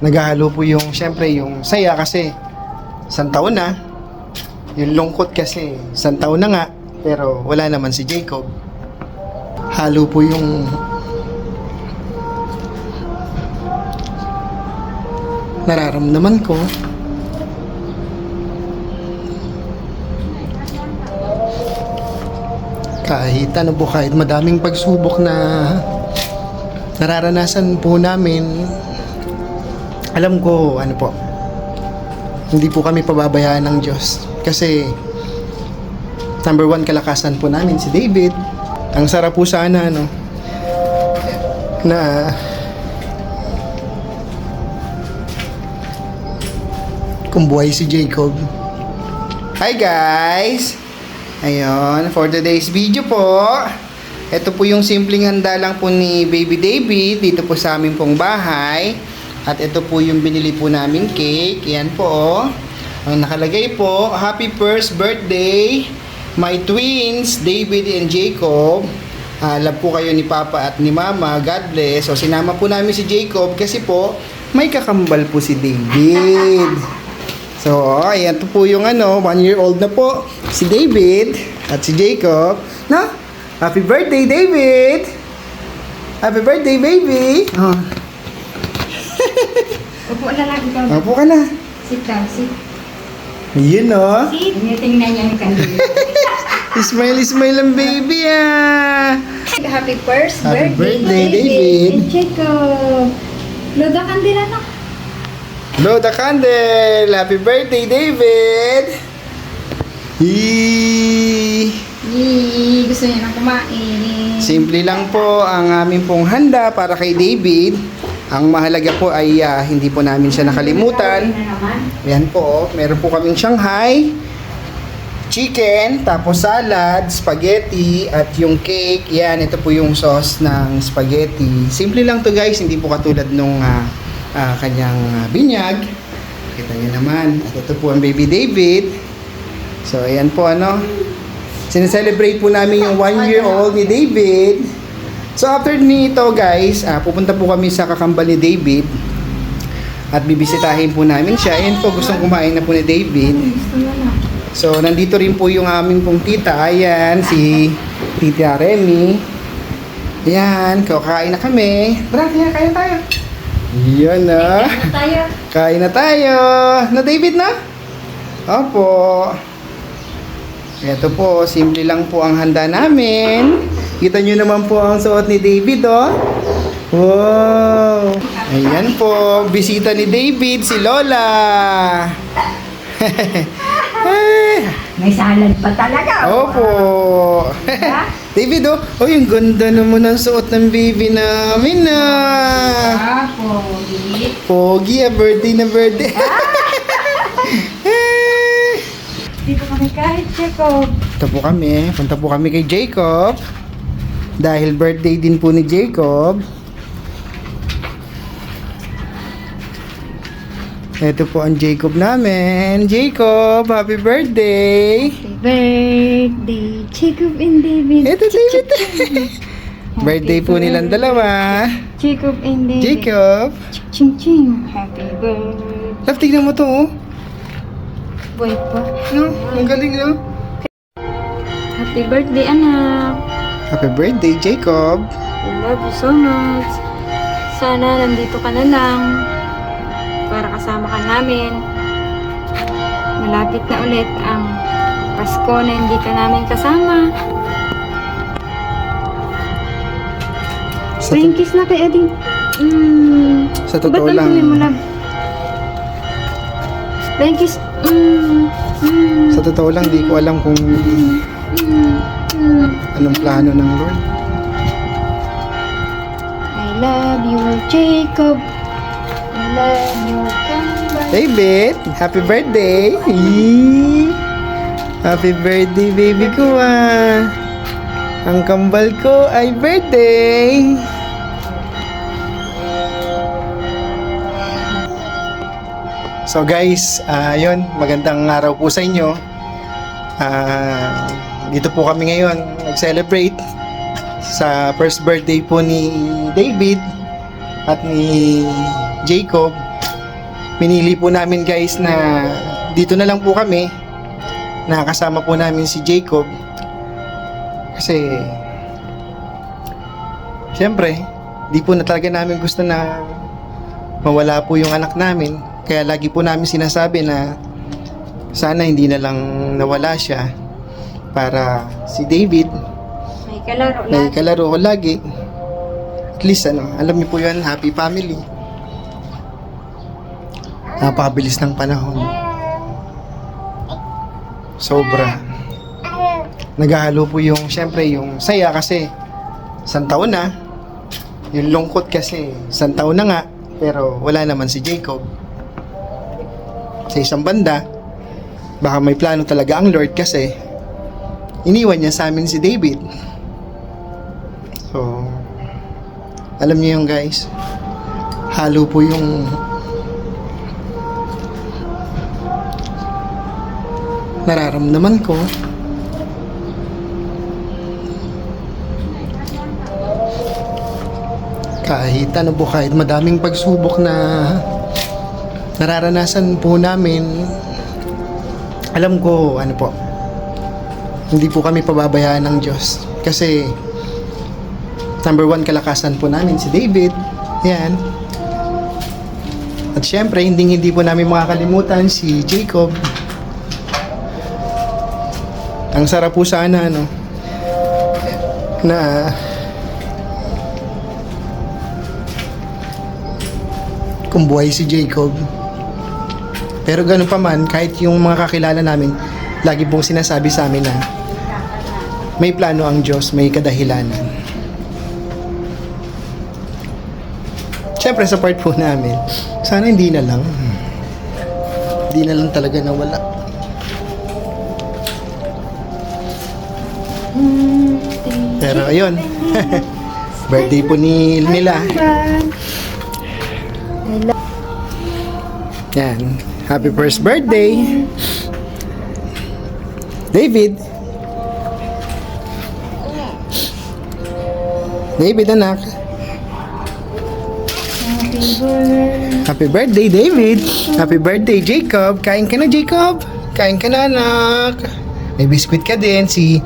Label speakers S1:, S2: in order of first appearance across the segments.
S1: naghahalo po yung, syempre, yung saya kasi isang taon na. Yung lungkot kasi isang taon na nga, pero wala naman si Jacob. Halo po yung nararamdaman ko. Kahit ano po, kahit madaming pagsubok na nararanasan po namin, alam ko, ano po, hindi po kami pababayaan ng Diyos. Kasi, number one, kalakasan po namin si David. Ang sarap po sana, ano, na kung buhay si Jacob. Hi guys! Ayun, for today's video po, ito po yung simpleng handa lang po ni Baby David dito po sa aming pong bahay. At ito po yung binili po namin cake. Yan po oh. Ang nakalagay po, Happy first birthday, my twins, David and Jacob. Ah, love po kayo ni Papa at ni Mama. God bless. So, sinama po namin si Jacob kasi po, may kakambal po si David. So, ayan to po yung ano, one year old na po, si David at si Jacob. No? Happy birthday, David! Happy birthday, baby! Oh,
S2: Upo na lang ikaw.
S1: Opo ka na.
S2: Sit down, sit.
S1: Yun oh.
S2: Sit. Tinitingnan niya yung kandila.
S1: Smile, smile ang baby ah.
S2: Happy first
S1: Happy birthday,
S2: birthday,
S1: David.
S2: And kandila na.
S1: Blow the candle! Happy birthday, David! Yee!
S2: Yee, gusto niya nang kumain.
S1: Simple lang po ang aming pong handa para kay David. Ang mahalaga po ay ah, hindi po namin siya nakalimutan. Ayan po, oh. meron po kaming Shanghai, chicken, tapos salad, spaghetti, at yung cake. Yan, ito po yung sauce ng spaghetti. Simple lang to guys, hindi po katulad nung ah, ah, kanyang ah, binyag. Kita niyo naman. At ito po ang baby David. So, ayan po ano. Sineselebrate po namin yung one year old ni David. So, after nito guys, ah, pupunta po kami sa kakambal ni David. At bibisitahin po namin siya. Ayan po, gustong kumain na po ni David.
S2: Na.
S1: So, nandito rin po yung aming pong tita. Ayan, si Tita Remy. Ayan, kakain na kami. Tara, kaya kain tayo. Yan na.
S2: Ano tayo?
S1: Kain na tayo. Na David na? Opo. Ito po, simple lang po ang handa namin. Kita nyo naman po ang suot ni David, oh. Wow! Ayan po, bisita ni David, si Lola.
S2: May salad pa talaga.
S1: Opo. David, oh. Oh, yung ganda naman ang suot ng baby namin, ah.
S2: Apo. Git.
S1: Pogi, ah, birthday na birthday.
S2: Dito kami kahit Jacob.
S1: Punta po kami. Punta po kami kay Jacob. Dahil birthday din po ni Jacob. Ito po ang Jacob namin. Jacob, happy birthday!
S2: Happy birthday, Jacob and David.
S1: Ito, David. birthday po nilang dalawa.
S2: Jacob and David.
S1: Jacob.
S2: Ching ching. Happy birthday.
S1: Love, tignan mo to, oh.
S2: Boy pa.
S1: No, ang galing, no?
S2: Happy birthday, anak.
S1: Happy birthday, Jacob.
S2: We love you so much. Sana nandito ka na lang para kasama ka namin. Malapit na ulit ang Pasko na hindi ka namin kasama.
S1: Sa,
S2: Flying kiss na kay Eding. Mm.
S1: sa totoo
S2: Ba't
S1: lang,
S2: ang mo? Flying kiss. Mm. Mm.
S1: sa totoo lang, di ko alam kung
S2: Mm. Mm.
S1: Anong plano ng Lord.
S2: I love you, Jacob. I love you, Kambal.
S1: David, happy birthday! Yee! Happy birthday, baby ko ah! Ang kambal ko ay birthday! So guys, ah yun, magandang araw po sa inyo. Ah, dito po kami ngayon nag-celebrate sa first birthday po ni David at ni Jacob. Minili po namin guys na dito na lang po kami. Nakasama po namin si Jacob. Kasi Siyempre, di po na talaga namin gusto na mawala po yung anak namin. Kaya lagi po namin sinasabi na sana hindi na lang nawala siya para si David
S2: May kalaro
S1: may
S2: lahat.
S1: kalaro ko lagi. At least ano, alam niyo po yun, happy family. Napakabilis ng panahon. Sobra. Naghahalo po yung, syempre, yung saya kasi isang taon na. Yung lungkot kasi isang taon na nga, pero wala naman si Jacob. Sa isang banda, baka may plano talaga ang Lord kasi iniwan niya sa amin si David. So, alam niyo yung guys, halo po yung nararamdaman ko. Kahit ano po, kahit madaming pagsubok na nararanasan po namin, alam ko, ano po, hindi po kami pababayaan ng Diyos. Kasi, number one kalakasan po namin si David. Yan. At syempre, hindi hindi po namin makakalimutan si Jacob. Ang sarap po sana, ano, na kung buhay si Jacob. Pero ganun pa man, kahit yung mga kakilala namin, lagi pong sinasabi sa amin na may plano ang Diyos, may kadahilanan. Siyempre sa part po namin, sana hindi na lang. Hindi na lang talaga nawala. Pero ayun, birthday po ni nila. Yan, happy first birthday. David. David anak. Happy birthday, David. Happy birthday, Jacob. Kain ka na, Jacob. Kain ka na, anak. May biskwit ka din. Si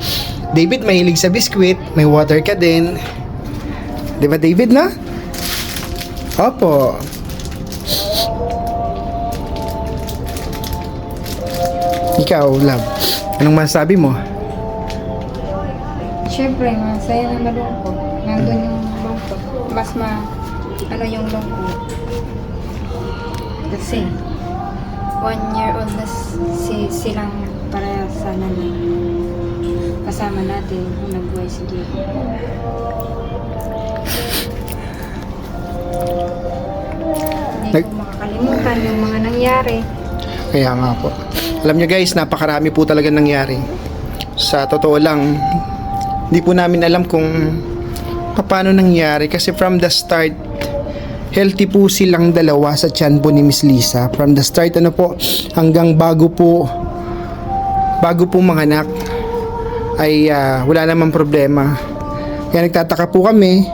S1: David mahilig sa biskwit. May water ka din. Di ba, David, na? Opo. Ikaw, love. Anong masasabi mo?
S2: Siyempre, masaya na malungkot. Mas ma... Ano yung lungkot? Kasi, one year old na si, silang para sana na kasama natin kung nagbuhay si Jacob. Hindi ko makakalimutan yung mga nangyari.
S1: Kaya nga po. Alam nyo guys, napakarami po talaga nangyari. Sa totoo lang, hindi po namin alam kung paano nangyari kasi from the start, healthy po silang dalawa sa tiyan po ni Miss Lisa. From the start, ano po, hanggang bago po, bago po mga anak, ay ah, wala namang problema. Kaya nagtataka po kami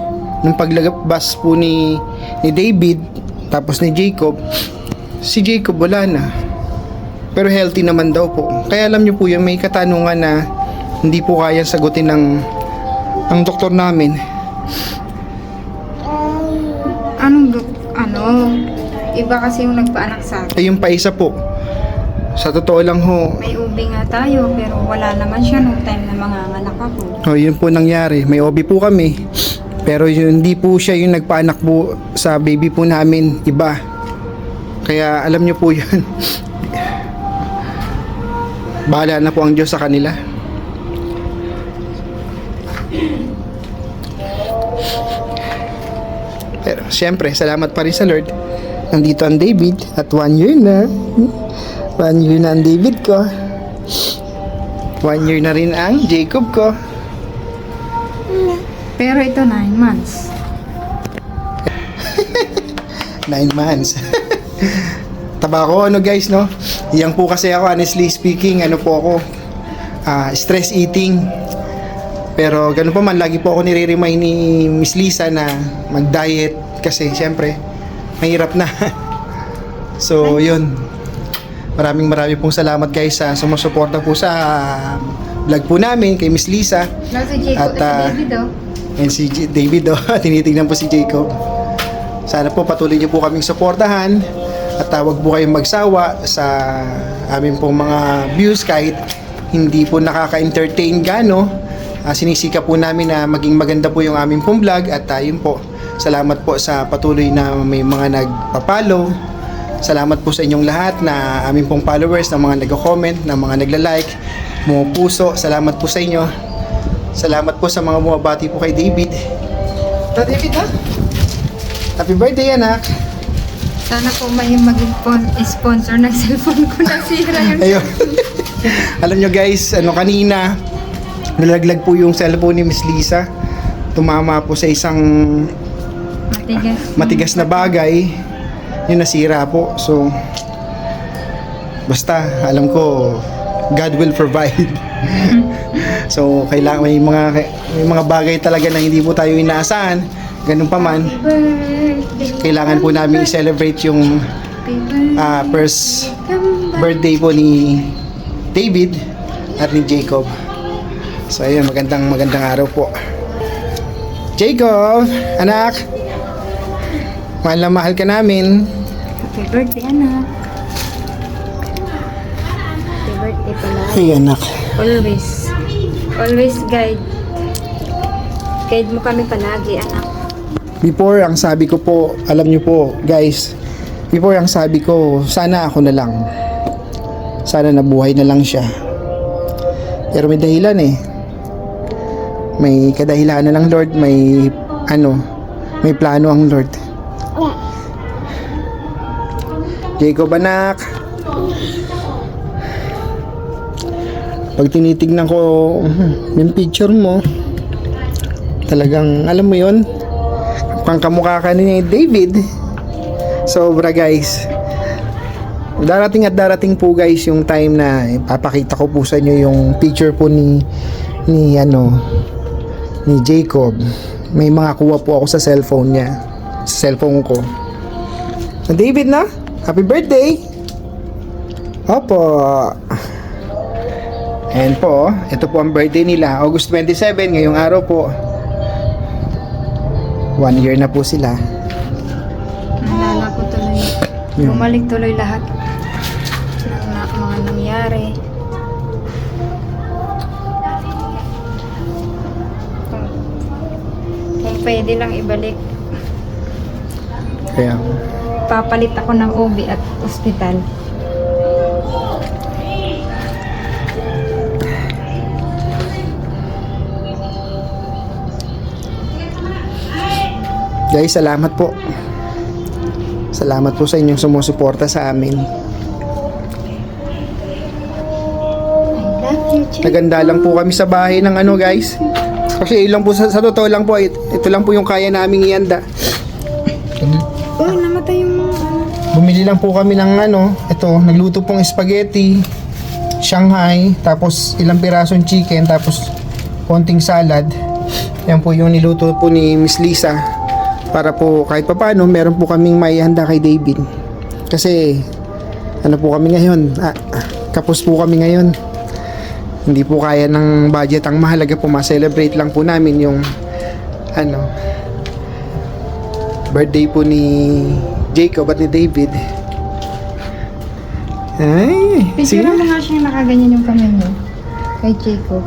S1: nung paglabas po ni, ni David tapos ni Jacob, si Jacob wala na. Pero healthy naman daw po. Kaya alam niyo po yung may katanungan na hindi po kayang sagutin ng ng doktor namin.
S2: Anong, ano, iba kasi yung nagpaanak sa akin.
S1: Ay yung paisa po. Sa totoo lang ho,
S2: May ubi nga tayo, pero wala naman siya nung time na mga anak ako.
S1: oh, yun po nangyari. May OB po kami. Pero yun, hindi po siya yung nagpaanak po sa baby po namin. Iba. Kaya alam niyo po yun. Bahala na po ang Diyos sa kanila. Siyempre, salamat pa rin sa Lord. Nandito ang David at one year na. One year na ang David ko. One year na rin ang Jacob ko.
S2: Pero ito, 9 months.
S1: Nine months. Taba ko, ano guys, no? Yang po kasi ako, honestly speaking, ano po ako, ah, stress eating. Pero ganun pa man, lagi po ako nire-remind ni Miss Lisa na mag-diet kasi siyempre, mahirap na. So, yun. Maraming maraming pong salamat guys sa sumusuporta po sa vlog po namin kay Miss Lisa.
S2: No, si Jacob,
S1: At, ah,
S2: si David, oh.
S1: And si J- David, oh, tinitignan po si Jacob. Sana po patuloy niyo po kaming suportahan at tawag po kayong magsawa sa amin pong mga views kahit hindi po nakaka-entertain gano. Ah, sinisika po namin na maging maganda po yung aming pong vlog at uh, yun po. Salamat po sa patuloy na may mga nagpa-follow. Salamat po sa inyong lahat na aming pong followers, na mga nagko-comment, na mga nagla-like, mga puso. Salamat po sa inyo. Salamat po sa mga bumabati po kay David. Ito, David, ha? Happy birthday, anak.
S2: Sana po may maging pon- sponsor ng cellphone ko na sira yung
S1: Ayun. Alam nyo guys, ano kanina, nalaglag po yung cellphone ni Miss Lisa. Tumama po sa isang
S2: matigas.
S1: matigas na bagay. Yung nasira po. So, basta, alam ko, God will provide. so, kailangan may mga may mga bagay talaga na hindi po tayo inaasahan. Ganun pa man, kailangan po namin i-celebrate yung ah, first birthday po ni David at ni Jacob. So ayun, magandang magandang araw po. Jacob, anak. Mahal na mahal ka namin.
S2: Happy birthday, anak. Happy birthday pala.
S1: Ay, anak.
S2: Always. Always guide. Guide mo kami palagi, anak.
S1: Before, ang sabi ko po, alam niyo po, guys, before ang sabi ko, sana ako na lang. Sana nabuhay na lang siya. Pero may dahilan eh. May kadahilan na lang Lord, may ano, may plano ang Lord. Jacob anak. Pag tinitignan ko hmm, yung picture mo, talagang alam mo yon pang kamukha ka ni David. Sobra guys. Darating at darating po guys yung time na ipapakita ko po sa inyo yung picture po ni ni ano ni Jacob. May mga kuha po ako sa cellphone niya cellphone ko so David na happy birthday opo Ayan po, ito po ang birthday nila. August 27, ngayong araw po. One year na po sila.
S2: Naalala ko tuloy.
S1: Yun.
S2: Bumalik tuloy lahat ng na, mga nangyari. Kung pwede lang ibalik,
S1: Kaya,
S2: papalit ako ng ubi at ospital.
S1: guys, salamat po. Salamat po sa inyong sumusuporta sa amin.
S2: I love you, Chief.
S1: Naganda lang po kami sa bahay ng ano guys. Kasi ilang po sa, sa totoo lang po, it- ito lang po yung kaya naming ianda.
S2: Uy, namatay yung mga ano.
S1: Bumili lang po kami ng ano, ito, nagluto pong spaghetti, Shanghai, tapos ilang pirasong chicken, tapos konting salad. Yan po yung niluto po ni Miss Lisa para po kahit papaano meron po kaming maihanda kay David. Kasi ano po kami ngayon, ah, kapos po kami ngayon. Hindi po kaya ng budget ang mahalaga po ma-celebrate lang po namin yung ano birthday po ni Jacob at ni David. Ay, sige
S2: Picture mo nga siya nakaganyan yung kamay niya. Kay Jacob.